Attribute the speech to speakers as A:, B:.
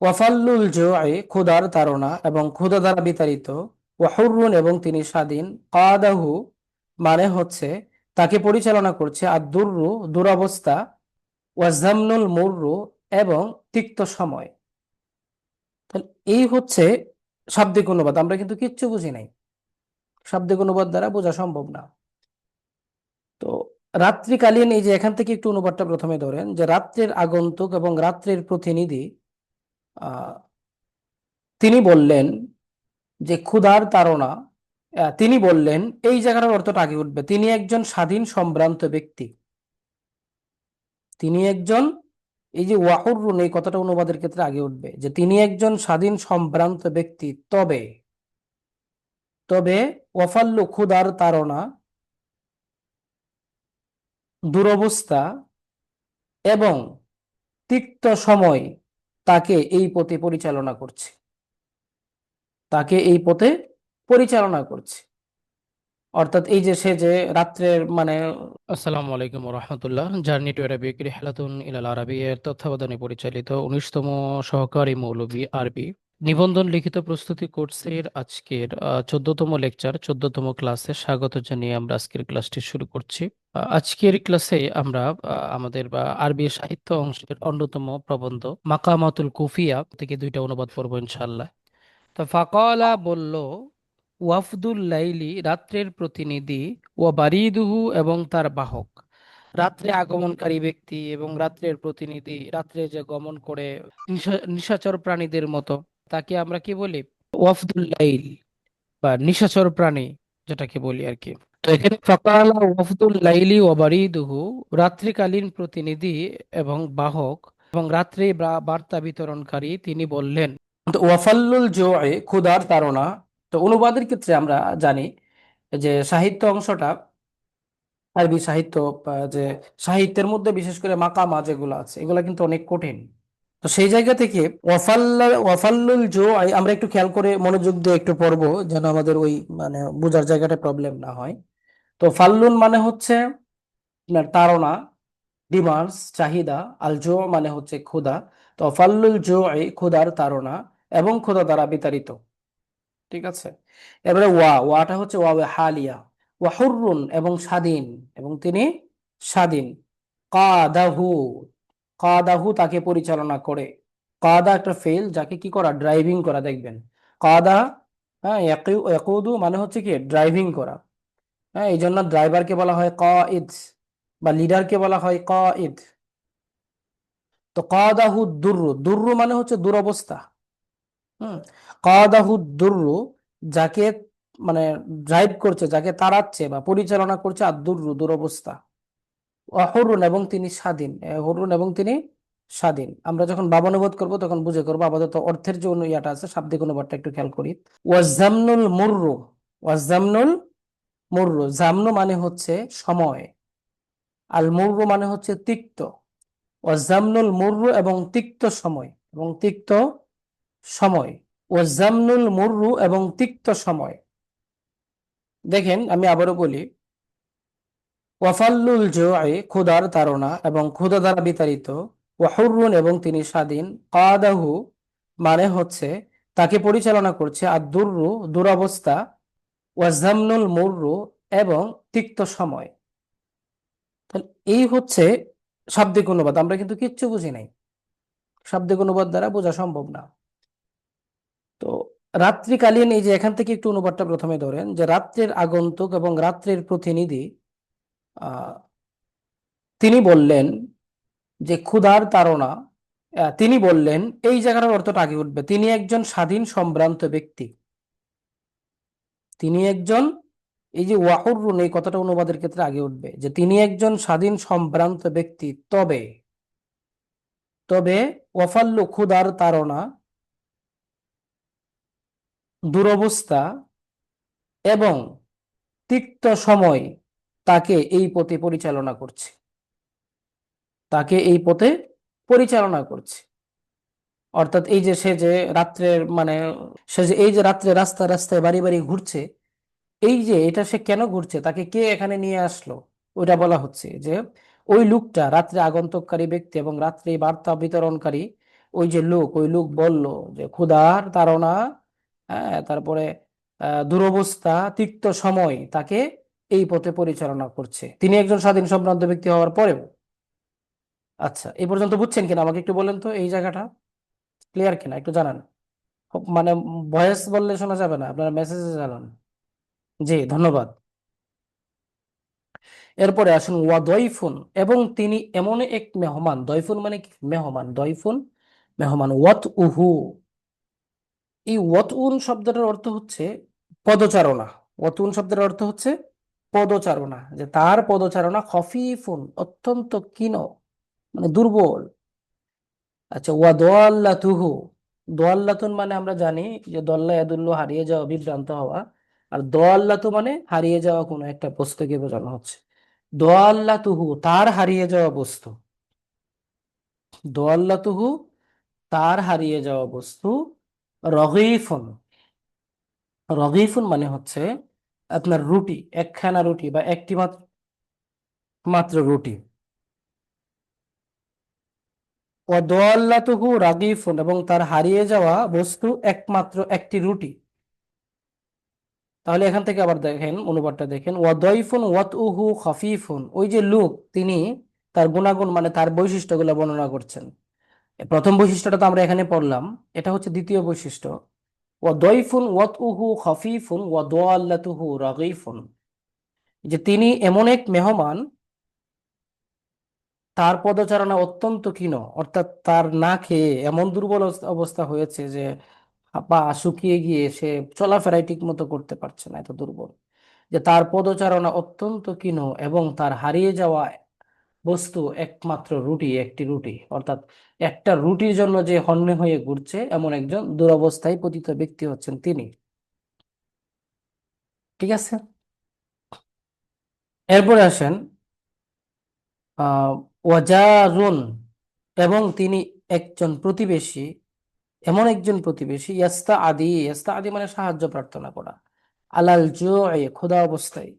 A: ওয়াফাল্লুল জোয়ে ক্ষুধার তাড়না এবং ক্ষুধা দ্বারা বিতাড়িত ওয়াহুরুন এবং তিনি স্বাধীন, কাদাহু মানে হচ্ছে তাকে পরিচালনা করছে আর দুর্রু দুরবস্থা ওয়াজামনুল মুররু এবং তিক্ত সময়। এই হচ্ছে শাব্দিক অনুবাদ। আমরা কিন্তু কিচ্ছু বুঝি নাই। শাব্দিক অনুবাদ দ্বারা বোঝা সম্ভব না। তো রাত্রিকালীন এই যে এখান থেকে একটু অনুবাদটা প্রথমে ধরেন যে রাত্রের আগন্তুক এবং রাত্রের প্রতিনিধি তিনি বললেন যে ক্ষুধার তাড়না তিনি বললেন, এই জায়গাটার অর্থটা আগে উঠবে। তিনি একজন স্বাধীন সম্ভ্রান্ত ব্যক্তি। তিনি একজন, এই যে ওয়াহুরুন এই কথাটা অনুবাদের ক্ষেত্রে আগে উঠবে, যে তিনি একজন স্বাধীন সম্ভ্রান্ত ব্যক্তি। তবে তবে ওয়াফাল্লু ক্ষুধার তাড়না, দুরবস্থা এবং তিক্ত সময় তাকে এই পথে পরিচালনা করছে। তাকে এই পথে পরিচালনা করছে। অর্থাৎ এই যে সে যে রাত্রের মানে
B: আসসালামু আলাইকুম রহমতুল্লাহ জার্নি টু রিহলাতুন ইলাল আরবি এর তত্ত্বাবধানে পরিচালিত উনিশতম সহকারী মৌলভী আরবি। নিবন্ধন লিখিত প্রস্তুতি কোর্সের আজকের চোদ্দতম লেকচার, চোদ্দতম ক্লাসে স্বাগত জানিয়ে আমরা আজকের ক্লাসটি শুরু করছি। আজকের ক্লাসে আমরা আমাদের আরবি সাহিত্য অংশের অন্যতম প্রবন্ধ, মাকামাতুল কুফিয়া থেকে দুইটা অনুবাদ পড়ব ইনশাল্লাহ তো ফাকালা বলল, ওয়াফদুল লাইলি রাত্রের প্রতিনিধি ও বারিদুহু এবং তার বাহক। রাত্রে আগমনকারী ব্যক্তি এবং রাত্রের প্রতিনিধি রাত্রে যে গমন করে নিশা- নিশাচর প্রাণীদের মতো। তাকে আমরা কি বলি? ওয়াফদুল লাইল বা নিশাচর প্রাণী যেটাকে বলি আর কি। তো এখানে ফাকালা ওয়াফদুল লাইলি বারিদুহু রাত্রিকালীন প্রতিনিধি এবং বাহক এবং রাত্রে বার্তা বিতরণকারী তিনি বললেন,
A: তো ওয়াফাল্লুল জোয়ে ক্ষুধার তাড়না। তো অনুবাদের ক্ষেত্রে আমরা জানি যে সাহিত্য অংশটা, আরবি সাহিত্য যে সাহিত্যের মধ্যে বিশেষ করে মাকামা যেগুলো আছে, এগুলো কিন্তু অনেক কঠিন। তো সেই জায়গা থেকে ওয়াফাল্লা, ওয়াফাল্লুল জো আমরা একটু খেয়াল করে মনোযোগ দিয়ে একটু পড়ব যেন আমাদের ওই মানে বোঝার জায়গাটা প্রবলেম না হয়। তো ফাল্লুন মানে হচ্ছে আপনার তাড়না, ডিমান্ডস, চাহিদা, আল জো মানে হচ্ছে ক্ষুধা। তো ফাল্লুল জো ক্ষুধার তাড়না এবং ক্ষুধা দ্বারা বিতাড়িত। ঠিক আছে? এবারে ওয়া, ওয়াটা হচ্ছে ওয়াবে হালিয়া। ওয়া হুররুন এবং স্বাধীন এবং তিনি স্বাধীন। কাদাহু কাদাহু তাকে পরিচালনা করে। কাদা একটা ফেল যাকে কি করা? ড্রাইভিং করা, দেখবেন। কাদা হ্যাঁ ইয়াকুদু মানে হচ্ছে কি? ড্রাইভিং করা। হ্যাঁ এই জন্য ড্রাইভারকে বলা হয় ক ইদ বা লিডারকে বলা হয় ক ইদ তো কাদাহু দুর্রু দুর্রু মানে হচ্ছে দুরবস্থা। হুম, কাদাহু দুর্রু যাকে মানে ড্রাইভ করছে, যাকে তাড়াচ্ছে বা পরিচালনা করছে আর দুর্রু, দুরবস্থা। অহরুন এবং তিনি স্বাধীন। হরুন এবং তিনি স্বাধীন। আমরা যখন বাবানুবাদ করব, তখন বুঝে করব আপাতত অর্থের যে ইয়াটা আছে, শাব্দিক অনুবাদটা একটু খেয়াল করি। ওয়াজামনুল মুররু। ওয়াজামনুল মুররু। জামনু মানে হচ্ছে সময়। আল মুররু মানে হচ্ছে তিক্ত। ওয়াজামনুল মুররু এবং তিক্ত সময় এবং তিক্ত সময়। ওয়াজামনুল মুররু এবং তিক্ত সময়। দেখেন, আমি আবারও বলি ওয়াফাল্লুল জোয়ে ক্ষুধার তাড়না এবং ক্ষুধা দ্বারা বিতাড়িত ওয়াহুরুন এবং তিনি স্বাধীন, কাদাহু মানে হচ্ছে তাকে পরিচালনা করছে আর দুর্রু দুরবস্থা ওয়াজামনুল মুররু এবং তিক্ত সময়। এই হচ্ছে শাব্দিক অনুবাদ। আমরা কিন্তু কিচ্ছু বুঝি নাই। শাব্দিক অনুবাদ দ্বারা বোঝা সম্ভব না। তো রাত্রিকালীন এই যে এখান থেকে একটু অনুবাদটা প্রথমে ধরেন যে রাত্রের আগন্তুক এবং রাত্রের প্রতিনিধি তিনি বললেন যে ক্ষুধার তাড়না তিনি বললেন, এই জায়গাটার অর্থটা আগে উঠবে। তিনি একজন স্বাধীন সম্ভ্রান্ত ব্যক্তি। তিনি একজন, এই যে ওয়াহুরুন এই কথাটা অনুবাদের ক্ষেত্রে আগে উঠবে, যে তিনি একজন স্বাধীন সম্ভ্রান্ত ব্যক্তি। তবে তবে ওয়াফাল্লু ক্ষুধার তাড়না, দুরবস্থা এবং তিক্ত সময় তাকে এই পথে পরিচালনা করছে। তাকে এই পথে পরিচালনা করছে। অর্থাৎ এই যে সে যে রাত্রের মানে সে যে এই যে রাত্রে রাস্তায় রাস্তায় বাড়ি বাড়ি ঘুরছে, এই যে এটা সে কেন ঘুরছে, তাকে কে এখানে নিয়ে আসলো? ওইটা বলা হচ্ছে যে, ওই লোকটা রাত্রে আগন্তককারী ব্যক্তি এবং রাত্রে বার্তা বিতরণকারী ওই যে লোক, ওই লোক বলল যে ক্ষুধার তাড়না। হ্যাঁ তারপরে দুরবস্থা, তিক্ত সময় তাকে এই পথে পরিচালনা করছে। তিনি একজন স্বাধীন সম্ভ্রান্ত ব্যক্তি হওয়ার পরেও। আচ্ছা এই পর্যন্ত বুঝছেন কিনা? আমাকে একটু বলেন তো এই জায়গাটা। ক্লিয়ার কিনা? একটু জানান। মানে ভয়েস বললে শোনা যাবে না। আপনারা মেসেজে জানান। জি, ধন্যবাদ। এরপরে আসুন, ওয়া দয়ফুন। এবং তিনি এমন এক মেহমান। দয়ফুন মানে কি? মেহমান। দয়ফুন, মেহমান। ওয়াত উহু। এই ওয়াত উন শব্দটার অর্থ হচ্ছে পদচারণা। ওয়াত উন শব্দের অর্থ হচ্ছে পদচারণা, যে তার পদচারণা খফিফুন, অত্যন্ত ক্ষীণ মানে দুর্বল। আচ্ছা ওয়া দোয়াল্লাতুহু, দোয়াল্লাতুন মানে আমরা জানি যে দল্লা ইয়াদুল্লু হারিয়ে যাওয়া, বিভ্রান্ত হওয়া, আর দোয়াল্লাতু মানে হারিয়ে যাওয়া কোনো একটা বস্তুকে বোঝানো হচ্ছে। দোয়াল্লাতুহু, তার হারিয়ে যাওয়া বস্তু। দোয়াল্লাতুহু, তার হারিয়ে যাওয়া বস্তু রগীফুন। রগীফুন মানে হচ্ছে আপনার রুটি, একখানা রুটি বা একটি মাত্র রুটি। ওয়াদোয়াল্লাতুহু রাগীফুন এবং তার হারিয়ে যাওয়া বস্তু একমাত্র একটি রুটি। তাহলে এখান থেকে আবার দেখেন, অনুবাদটা দেখেন ওয়াদয়ফুন ওয়াতউহু খফিফুন। ওই যে লোক তিনি তার গুণাগুণ মানে তার বৈশিষ্ট্যগুলো বর্ণনা করছেন। প্রথম বৈশিষ্ট্যটা তো আমরা এখানে পড়লাম, এটা হচ্ছে দ্বিতীয় বৈশিষ্ট্য। ওয়াদয়ফুন ওয়াতউহু খফিফুন ওয়াদোয়াল্লাতুহু রাগীফুন। যে তিনি এমন এক মেহমান, তার পদচারণা অত্যন্ত ক্ষীণ, অর্থাৎ তার না খেয়ে এমন দুর্বল অবস্থা অবস্থা হয়েছে যে পা শুকিয়ে গিয়ে সে চলাফেরাই ঠিক মতো করতে পারছে না, এত দুর্বল। যে তার পদচারণা অত্যন্ত ক্ষীণ এবং তার হারিয়ে যাওয়া বস্তু একমাত্র রুটি, একটি রুটি। অর্থাৎ একটা রুটির জন্য যে হন্যে হয়ে ঘুরছে এমন একজন দুরবস্থায় পতিত ব্যক্তি হচ্ছেন তিনি। ঠিক আছে? এরপরে আসেন ওয়াজারুন, এবং তিনি একজন প্রতিবেশী, এমন একজন প্রতিবেশী ইয়াস্তা আদি ইয়াস্তা আদি মানে সাহায্য প্রার্থনা করা, আলাল জুই ক্ষুধা অবস্থায়।